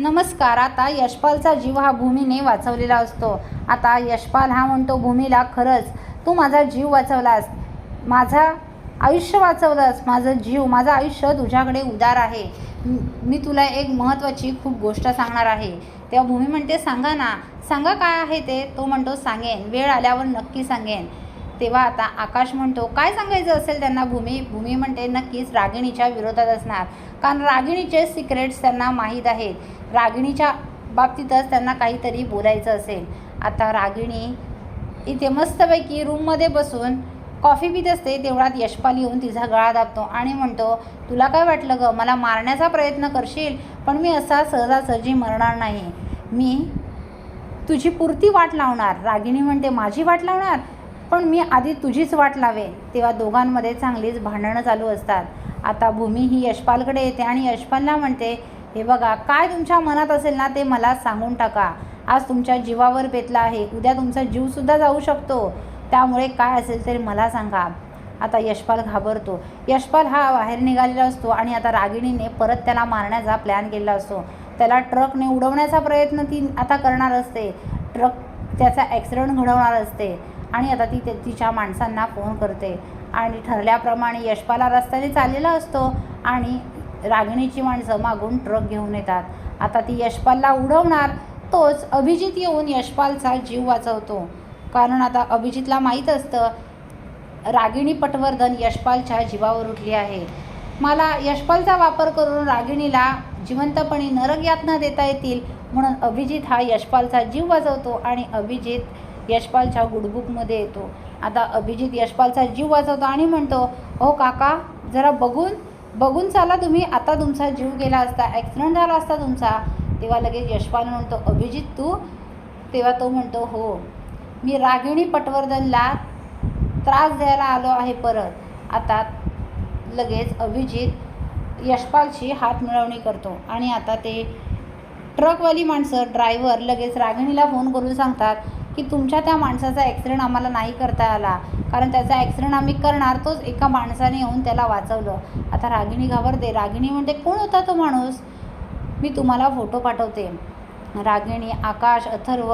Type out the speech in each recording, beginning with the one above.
नमस्कार आता यशपालचा जीव हा भूमीने वाचवलेला असतो. आता यशपाल हा म्हणतो भूमीला खरंच तू माझा जीव वाचवलास. माझा आयुष्य वाचवलंस. माझं जीव माझं आयुष्य तुझ्याकडे उदार आहे. मी तुला एक महत्त्वाची खूप गोष्ट सांगणार आहे. तेव्हा भूमी म्हणते सांगा ना सांगा काय आहे ते? तो म्हणतो सांगेन. वेळ आल्यावर नक्की सांगेन. तेव्हा आता आकाश म्हणतो काय सांगायचं असेल त्यांना भूमी? भूमी म्हणते नक्कीच रागिणीच्या विरोधात असणार. कारण रागिणीचे सिक्रेट्स त्यांना माहीत आहेत. रागिणीच्या बाबतीतच त्यांना काहीतरी बोलायचं असेल. आता रागिणी इथे मस्तपैकी रूममध्ये बसून कॉफी पित असते तेवढ्यात यशपाल येऊन तिचा गळा दाबतो आणि म्हणतो तुला काय वाटलं ग? मला मारण्याचा प्रयत्न करशील पण मी असा सहजासहजी मरणार नाही. मी तुझी पुरती वाट लावणार. रागिणी म्हणते माझी वाट लावणार? पण मी आधी तुझीच वाट लावेन. तेव्हा दोघांमध्ये चांगलीच भांडणं चालू असतात. आता भूमी ही यशपालकडे येते आणि यशपालला म्हणते हे बघा काय तुमच्या मनात असेल ना ते मला सांगून टाका. आज तुमच्या जीवावर बेतला आहे. उद्या तुमचा जीवसुद्धा जाऊ शकतो. त्यामुळे काय असेल तरी मला सांगा. आता यशपाल घाबरतो. यशपाल हा बाहेर निघालेला असतो आणि आता रागिणीने परत त्याला मारण्याचा प्लॅन केलेला असतो. त्याला ट्रकने उडवण्याचा प्रयत्न ती आता करणार असते. ट्रक त्याचा ॲक्सिडेंट घडवणार असते. आणि आता ती ते- तिच्या माणसांना फोन करते. आणि ठरल्याप्रमाणे यशपाला रस्त्याने चाललेला असतो आणि रागिणीची माणसं मागून ट्रक घेऊन येतात. आता ती यशपालला उडवणार तोच अभिजित येऊन यशपालचा जीव वाचवतो. कारण आता अभिजितला माहीत असतं रागिणी पटवर्धन यशपालच्या जीवावर उठली आहे. मला यशपालचा वापर करून रागिणीला जिवंतपणे नरक यातना देता येतील म्हणून अभिजित हा यशपालचा जीव वाचवतो आणि अभिजित यशपालच्या गुडबुकमध्ये येतो. आता अभिजित यशपालचा जीव वाचवतो आणि म्हणतो हो काका जरा बघून बघून चाला तुम्ही. आता तुमचा जीव गेला असता ॲक्सिडेंट झाला असता तुमचा. तेव्हा लगेच यशपाल म्हणतो अभिजित तू? तेव्हा तो म्हणतो हो. मी रागिणी पटवर्धनला त्रास द्यायला आलो आहे परत. आता लगेच अभिजित यशपालची हात मिळवणी करतो. आणि आता ते ट्रकवाली माणसं ड्रायव्हर लगेच रागिणीला फोन करून सांगतात की तुमच्या त्या माणसाचा ॲक्सिडेंट आम्हाला नाही करता आला. कारण त्याचा ॲक्सिडेंट आम्ही करणार तोच एका माणसाने येऊन त्याला वाचवलं. आता रागिणी घाबरते रागिणी म्हणते कोण होता तो माणूस? मी तुम्हाला फोटो पाठवते. रागिणी आकाश अथर्व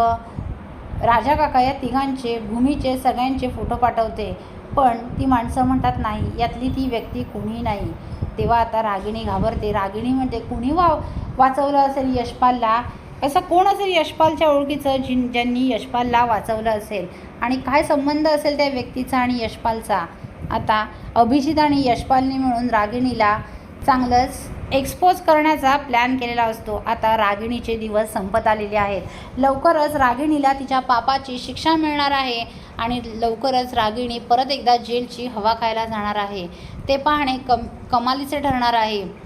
राजा काका या तिघांचे भूमीचे सगळ्यांचे फोटो पाठवते. पण ती माणसं म्हणतात नाही यातली ती व्यक्ती कुणी नाही. तेव्हा आता रागिणी घाबरते. रागिणी म्हणते कुणी वा वाचवलं असेल यशपालला? असं कोण असेल यशपालच्या ओळखीचं जिन ज्यांनी यशपालला वाचवलं असेल? आणि काय संबंध असेल त्या व्यक्तीचा आणि यशपालचा? आता अभिजित आणि यशपालने मिळून रागिणीला चांगलंच एक्सपोज करण्याचा प्लॅन केलेला असतो. आता रागिणीचे दिवस संपत आलेले आहेत. लवकरच रागिणीला तिच्या पापाची शिक्षा मिळणार आहे आणि लवकरच रागिणी परत एकदा जेलची हवा खायला जाणार आहे. ते पाहणे कम कमालीचे ठरणार आहे.